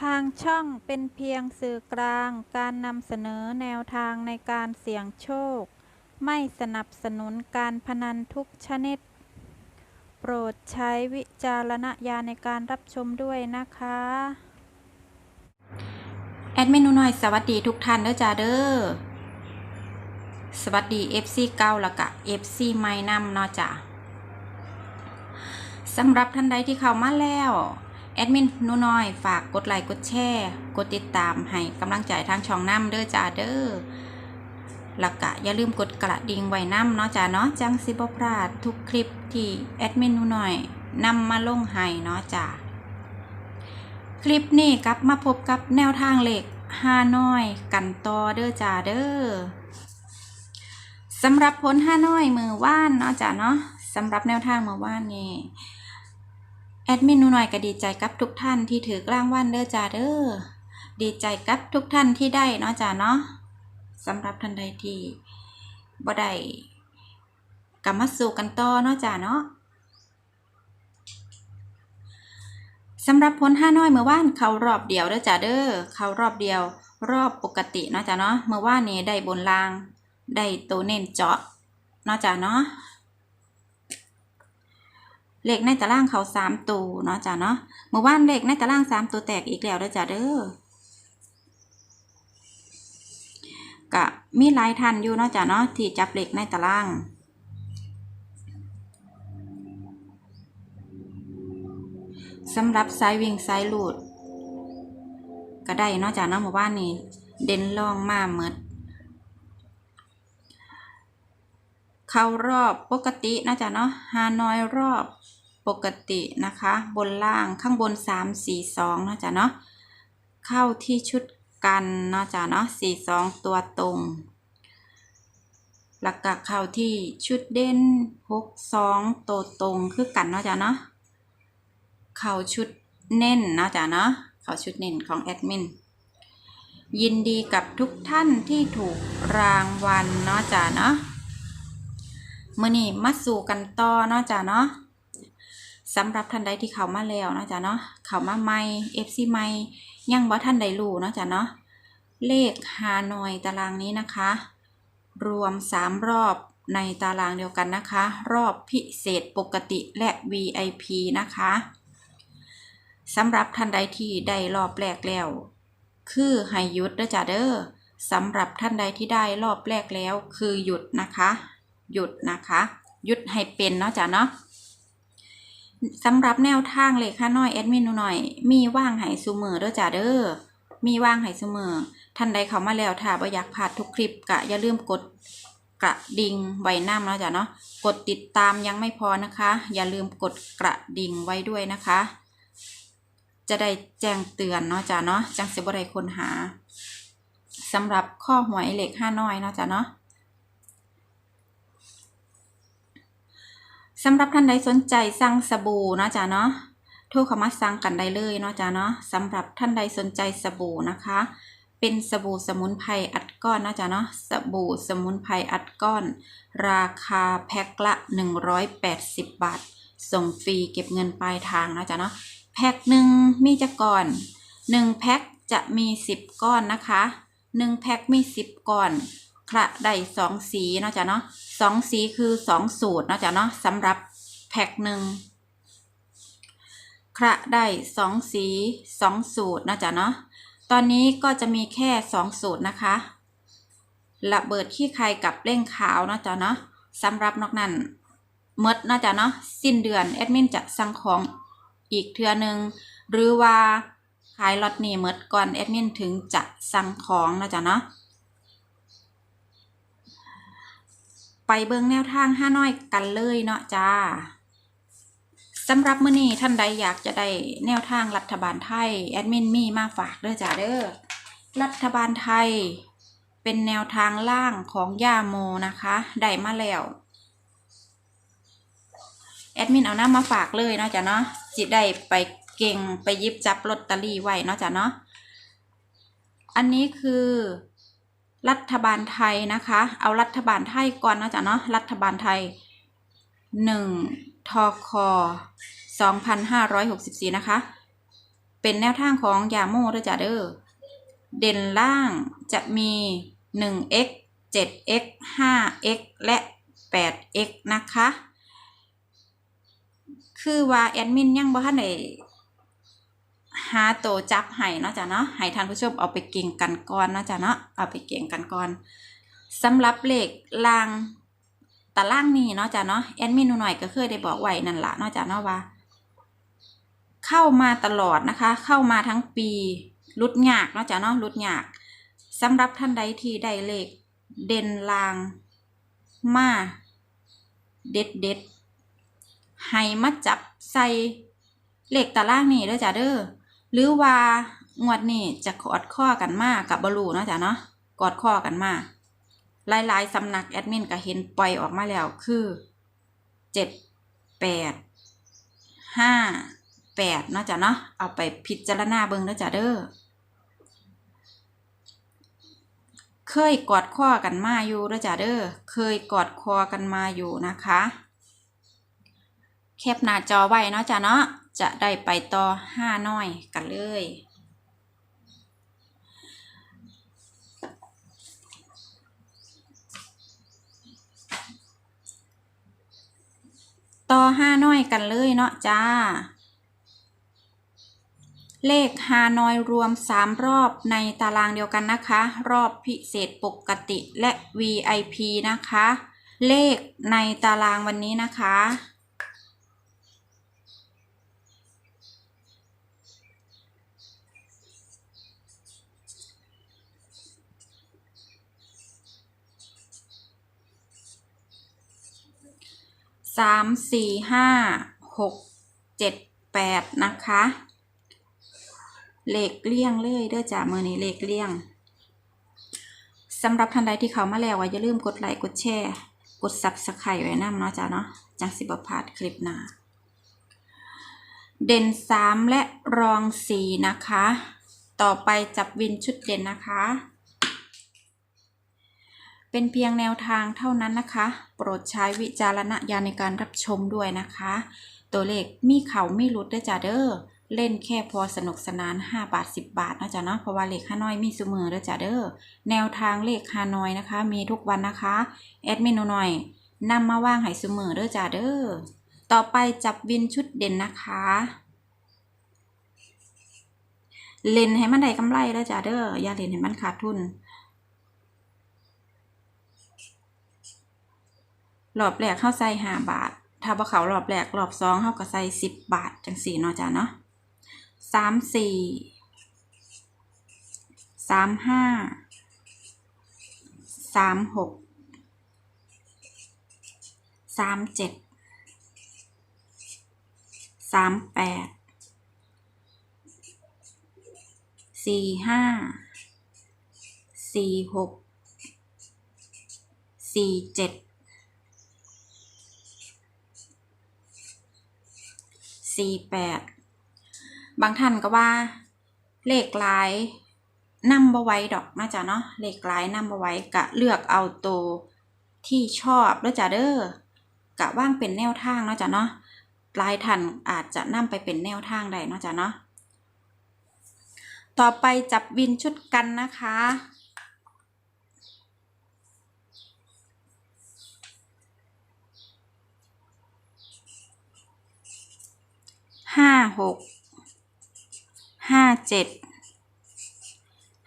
ทางช่องเป็นเพียงสื่อกลางการนำเสนอแนวทางในการเสี่ยงโชค ไม่สนับสนุนการพนันทุกชนิด โปรดใช้วิจารณญาณในการรับชมด้วยนะคะ แอดเมินหนูน้อยสวัสดีทุกท่านเด้อจ้าเด้อ สวัสดี FC เก่าล้วก็ FC ใหม่นำเนาะจ้าสำหรับท่านใดที่เข้ามาแล้ว แอดมินนูน้อย ฝากกดไลค์กดแชร์กดติดตามให้กำลังใจทางช่องน้ำเด้อจ้าเด้อแล้วก็อย่าลืมกดกระดิ่งไว้น้ำเนาะจ้าเนาะจังสิบพลาดทุกคลิปที่แอดมินนูน้อยนำมาลงให้เนาะจ้าคลิปนี้กลับมาพบกับแนวทางเหล็กฮาน้อย กันต่อเด้อจ้าเด้อสำหรับผลฮาน้อยมือว่านเนาะจ้าเนาะสำหรับแนวทางมือว่านนี่ แอดมินหนูหน่อยก็ดีใจกับทุกท่านที่ถือกลางวันเด้อจ้าเด้อดีใจกับทุกท่านที่ได้เนาะจ้าเนาะสำหรับท่านใดที่บ่ได้กลับมาสู่กันต่อเนาะจ้าเนาะสำหรับผลห้าน้อยเมื่อวานเขารอบเดียวเด้อจ้าเด้อเขารอบเดียว รอบปกติเนาะจ้าเนาะเมื่อวานนี้ได้บนรางได้ตัวเน้นเจาะเนาะจ้าเนาะ เลขในตารางเขาสามตัวเนาะจ้าเนาะเมื่อวานเลขในตารางสามตัวแตกอีกแล้วเด้อจ้าเด้อกะมีหลายทันอยู่เนาะจ้าเนาะที่จับเลขในตารางสำหรับสายวิ่งสายหลุดก็ได้เนอกจากน้องหมู่บ้านนี้เด่นลองมาเมด เข้ารอบปกตินะจ๊ะเนาะฮานอยรอบปกตินะคะ บนล่างข้างบน 3 4 2นะจ๊ะเนาะเข้าที่ชุดกันเนาะจ๊ะเนาะ4 2 ตัวตรงหลักกะเข้าที่ชุดเด่น6 2 ตัวตรงคือกันเนาะจ๊ะเนาะเขาชุดเน้นนาะจ้ะเนาะเขาชุดเน้นของแอดมินยินดีกับทุกท่านที่ถูกรางวัลเนาะจ้ะเนาะ มื่อนี้มาสู่กันต่อเนาะจ้ะเนาะสำหรับท่านใดที่เข้ามาแล้วเนาะจ้ะเนาะเข้ามาใหม่เอฟซีใหม่ยังบ่ท่านใดรู้เนาะจ้ะเนาะเลขฮานอยตารางนี้นะคะ รวม 3 รอบในตารางเดียวกันนะคะ รอบพิเศษปกติและ VIP นะคะสำหรับท่านใดที่ได้รอบแรกแล้ว คือให้หยุดเด้อจ้าเด้อสำหรับท่านใดที่ได้รอบแรกแล้วคือหยุดนะคะ หยุดนะคะหยุดให้เป็นเนาะจ้าเนาะสำหรับแนวทางเลขาน้อยแอดมินหนูหน่อย มีว่างให้ซูมือเด้อจ้าเด้อมีว่างให้ซูมือท่านใดเข้ามาแล้วถ้าบ่อยากพลาดทุกคลิปก็อย่าลืมกดกระดิ่งไว้น้ำเนาะจ้าเนาะกดติดตามยังไม่พอนะคะ อย่าลืมกดกระดิ่งไว้ด้วยนะคะ จะได้แจ้งเตือนเนาะจ้ะเนาะจังสิบ่ได้ค้นหาสำหรับข้อหวยเหล็กห้าน้อยเนาะจ้ะเนาะ สำหรับท่านใดสนใจสั่งสบู่นะจ้ะเนาะโทรเข้ามาสั่งกันได้เลยเนาะจ้ะเนาะสำหรับท่านใดสนใจสบู่นะคะ เป็นสบู่สมุนไพรอัดก้อนนะจ้ะเนาะสบู่สมุนไพรอัดก้อน ราคาแพ็คละ 180 บาท ส่งฟรีเก็บเงินปลายทางนะจ้ะเนาะแพ็คหนึ่งมีจะก่อนหนึ่งแพ็คจะมีสิบก้อนนะคะหนึ่งแพ็คมีสิบก้อน คระได้สองสีเนาะจ๊ะเนาะสองสีคือสองสูตรเนาะจ๊ะเนาะสำหรับแพ็คหนึ่งคระได้สองสีสองสูตรเนาะจ๊ะเนาะตอนนี้ก็จะมีแค่สองสูตรนะคะระเบิดขี้ไข่กับเร่งขาวเนาะจ๊ะเนาะสำหรับนอกนั้นเมดเนาะจ๊ะเนาะสิ้นเดือนแอดมินจะสั่งของอีกเทือหนึ่งหรือว่าขายล็อตนี้เมดก่อนแอดมินถึงจะสั่งของนะจ๊ะเนาะ ไปเบิ่งแนวทางห้าน้อยกันเลยเนาะจ้าสำหรับมื้อนี้ท่านใดอยากจะได้แนวทางรัฐบาลไทยแอดมินมีมาฝากเด้อจ้าเด้อรัฐบาลไทยเป็นแนวทางล่างของย่าโมนะคะได้มาแล้วแอดมินเอาน้ามาฝากเลยเนาะจ้ะเนาะจิได้ไปเก่งไปยิบจับลอตเตอรี่ไว้เนาะจ้ะเนาะอันนี้คือ รัฐบาลไทยนะคะ เอารัฐบาลไทยก่อนนะจ้ะเนาะ รัฐบาลไทยหนึ่งทคสองพันห้าร้อยหกสิบสี่นะคะ เป็นแนวทางของยาโมเด้อจ้าเด้อ เด่นล่างจะมี 1x 7x 5x และ 8x นะคะ คือว่าแอดมินยังบ่ทันได้ หาโตวจับให้เนาะจ้ะเนาะให้ท่านผู้ชมเอาไปเก่งกันก่อนเนาะจ้ะเนาะเอาไปเก่งกันก่อนสำหรับเลขลางตารางนี้เนาะจ้ะเนาะแอดมินหนูหน่อยก็เคยได้บอกไว้นั่นละเนาะจ้ะเนาะว่า เข้ามาตลอดนะคะ เข้ามาทั้งปีรุดยากเนาะจ้ะเนาะรุดยากสำหรับท่านใดที่ได้เลขเด่นลางมาเด็ดเด็ดๆให้มาจับใส่เลขตารางนี่เด้อจ้ะเด้อ หรือว่างวดนี้จะกอดข้อกันมากกับบลูเนาะจ้ะเนาะกอดข้อกันมาหลายๆสำนักแอดมินก็เห็นปล่อยออกมาแล้วคือเจ็ดแปดห้าแปดเนาะจ้ะเนาะเอาไปพิจารณาเบิงเด้อจ้ะเด้อเคยกอดข้อกันมาอยู่เด้อจ้ะเด้อเคยกอดคอกันมาอยู่นะคะ แคปหน้าจอไว้เนาะจ้ะเนาะ จะได้ไปต่อห้าน้อยกันเลย ต่อห้าน้อยกันเลยเนาะจ้า เลขฮานอยรวม 3 รอบในตารางเดียวกันนะคะ รอบพิเศษปกติและ VIP นะคะ เลขในตารางวันนี้นะคะ สามสี่ห้าหกเจ็ดแปดนะคะเลขเลี่ยงเลยเด้อจ้ามือนี้เลขเลี่ยงสำหรับท่านใดที่เขามาแล้วว่าอย่าลืมกดไลค์กดแชร์ กดซับสไครต์ไว้นำเนาะจ้าเนาะจังสิบพาดคลิปหน้าเด่นสามและรองสี่นะคะ ต่อไปจับวินชุดเด่นนะคะ เป็นเพียงแนวทางเท่านั้นนะคะ โปรดใช้วิจารณญาณในการรับชมด้วยนะคะ ตัวเลขมีเขาไม่หลุดเด้อจ้าเด้อเล่นแค่พอสนุกสนาน 5 บาท 10 บาทนะจ๊ะเนาะเพราะว่าเลขฮานอยมีเสมอเด้อจ้าเด้อแนวทางเลขฮานอยนะคะ มีทุกวันนะคะแอดมินหน่อยนำมาว่างให้เสมอเด้อจ้าเด้อต่อไปจับวินชุดเด่นนะคะ เล่นให้มันได้กำไรเด้อจ้าเด้ออย่าเล่นให้มันขาดทุน รอบแรกเข้าใส่ห้าบาท ถ้าบ่เขารอบแรกรอบสองเข้าก็ใส่สิบบาทจังสี่เนาะจ้ะเนาะสามสี่สามห้าสามหกสามเจ็ดสามแปดสี่ห้าสี่หกสี่เจ็ด สี่แปดบางท่านก็ว่าเลขหลายนำบไว้ดอกนะจ๊ะเนาะเลขหลายนำบไว้กะเลือกเอาตัวที่ชอบแล้วจ้ะเด้อกะว่างเป็นแนวทางเนาะจ้ะเนาะลายท่านอาจจะนำไปเป็นแนวทางได้เนาะจ้ะเนาะต่อไปจับวินชุดกันนะคะ ห้าหกห้าเจ็ด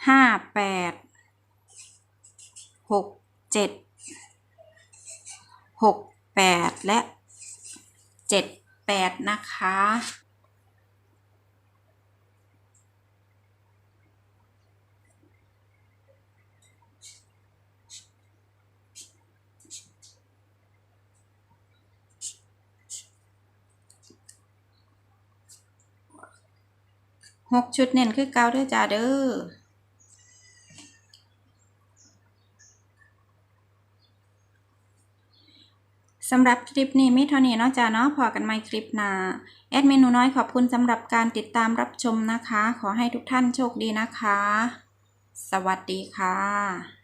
ห้าแปดหกเจ็ดหกแปดและเจ็ดแปดนะคะ หกชุดเน้นคือเก่าเด้อจ้าเด้อสำหรับคลิปนี้มิเท่านี้เนาะจ้าเนาะพอกันใหม่คลิปหน้าแอดเมนูน้อยขอบคุณสำหรับการติดตามรับชมนะคะ ขอให้ทุกท่านโชคดีนะคะ สวัสดีค่ะ